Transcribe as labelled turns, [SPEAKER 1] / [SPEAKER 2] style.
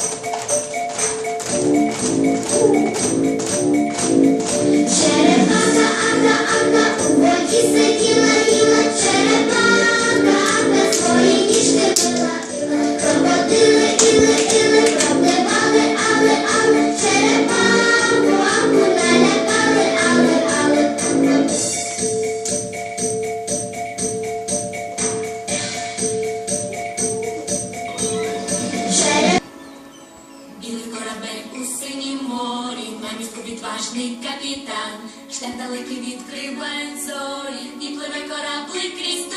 [SPEAKER 1] Thank you. у
[SPEAKER 2] синім морі, на відважний капітан, Шлях далекий відкриває зорі і пливе кораблик крізь.